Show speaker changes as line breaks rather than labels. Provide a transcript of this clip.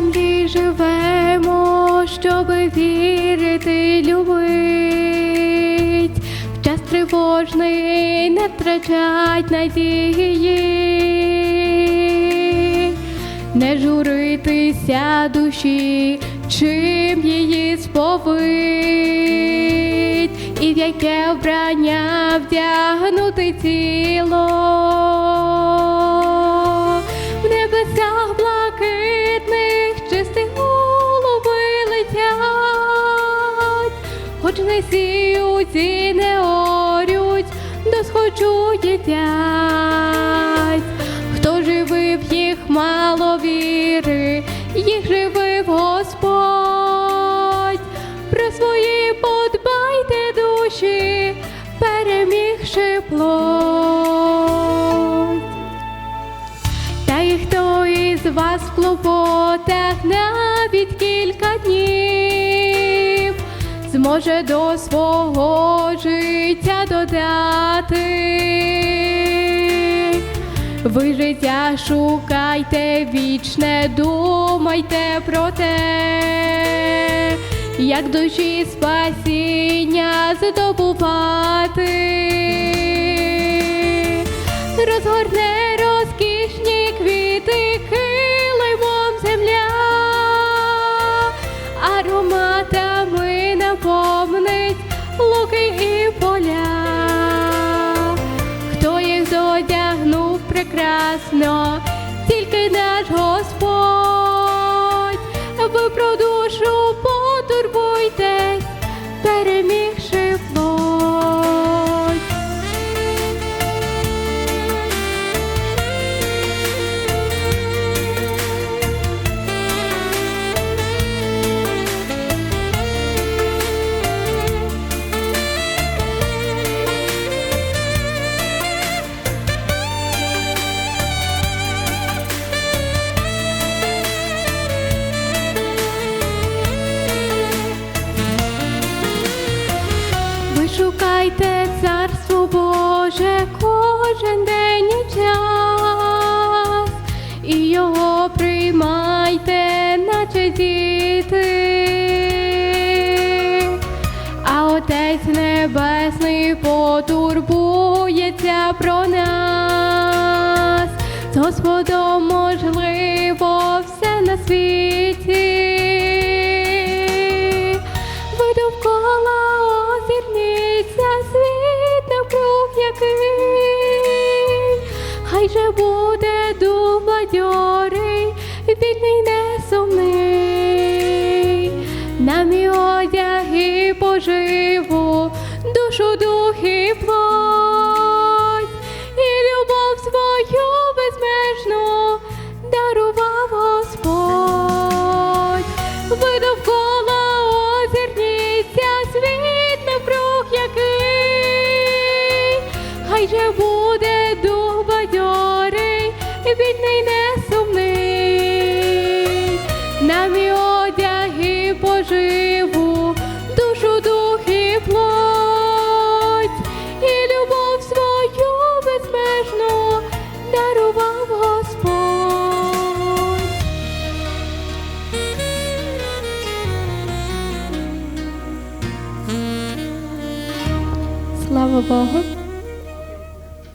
ми живемо, щоб вірити, любить. В час тривожний не втрачать надії, не журитися душі, чим її сповить, і в яке вбрання вдягнути тіло. В небесах не сіють і не орють, досхочу їдять. Хто живив їх мало віри, їх живив Господь. Про свої подбайте душі, перемігши плоть. Та й хто із вас в зможе до свого життя додати. Ви життя шукайте вічне, думайте про те, як душі спасіння здобувати розгорне jasno Небесний потурбується про нас, з Господом можливо все на світі. Ви довкола озирніться, світ навкруг який, хай же буде дух бадьорий, вільний не сумний, нам і одяг і поживу, душу, хай же буде дух бадьорий, вільний не сумний, нам і одяг і поживу, душу, дух і плоть, і любов свою безмежну дарував Господь. Слава Богу.